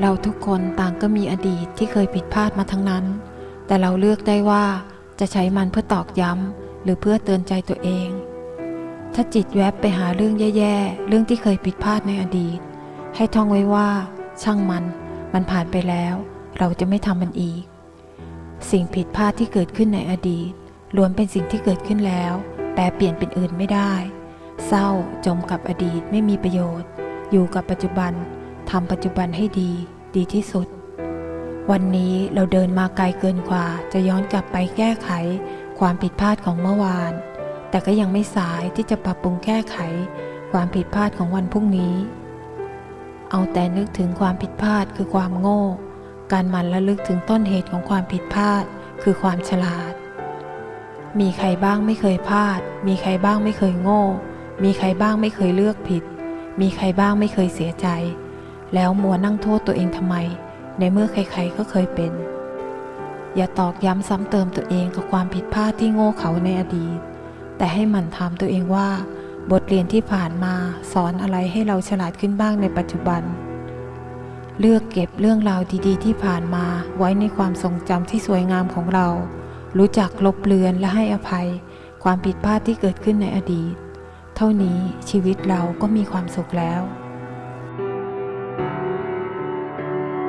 เราทุกคนต่างก็มีอดีตที่เคยผิดพลาดมาทั้งนั้น แต่เราเลือกได้ว่าจะใช้มันเพื่อตอกย้ำ หรือเพื่อเตือนใจตัวเอง ถ้าจิตแวบไปหาเรื่องแย่ๆ เรื่องที่เคยผิดพลาดในอดีต ให้ท่องไว้ว่า ช่างมัน มันผ่านไปแล้ว เราจะไม่ทำมันอีก สิ่งผิดพลาดที่เกิดขึ้นในอดีตล้วนเป็นสิ่งที่เกิดขึ้นแล้วแปลเปลี่ยนเป็นอื่นไม่ได้ เศร้าจมกับอดีตไม่มีประโยชน์ อยู่กับปัจจุบัน ทำปัจจุบันให้ดี ดีที่สุด วันนี้เราเดินมาไกลเกินกว่า จะย้อนกลับไปแก้ไขความผิดพลาดของเมื่อวาน แต่ก็ยังไม่สายที่จะปรับปรุงแก้ไข ความผิดพลาดของวันพรุ่งนี้ เอาแต่นึกถึงความผิดพลาดคือความโง่ การมันระลึกถึงต้นเหตุของความผิดพลาด คือความฉลาด มีใครบ้างไม่เคยพลาด มีใครบ้างไม่เคยโง่ มีใครบ้างไม่เคยเลือกผิด มีใครบ้างไม่เคยเสียใจ แล้วมัวนั่งโทษตัวเองทำไม ในเมื่อใครๆก็เคยเป็น อย่าตอกย้ำซ้ำเติมตัวเองกับความผิดพลาดที่โง่เขาในอดีต แต่ให้หมั่นถามตัวเองว่า บทเรียนที่ผ่านมาสอนอะไรให้เราฉลาดขึ้นบ้างในปัจจุบัน เลือกเก็บเรื่องราวดีๆ ที่ผ่านมาไว้ในความทรงจำที่สวยงามของเรา รู้จักลบเลือนและให้อภัย ความผิดพลาดที่เกิดขึ้นในอดีต เท่านี้ชีวิตเราก็มีความสุขแล้ว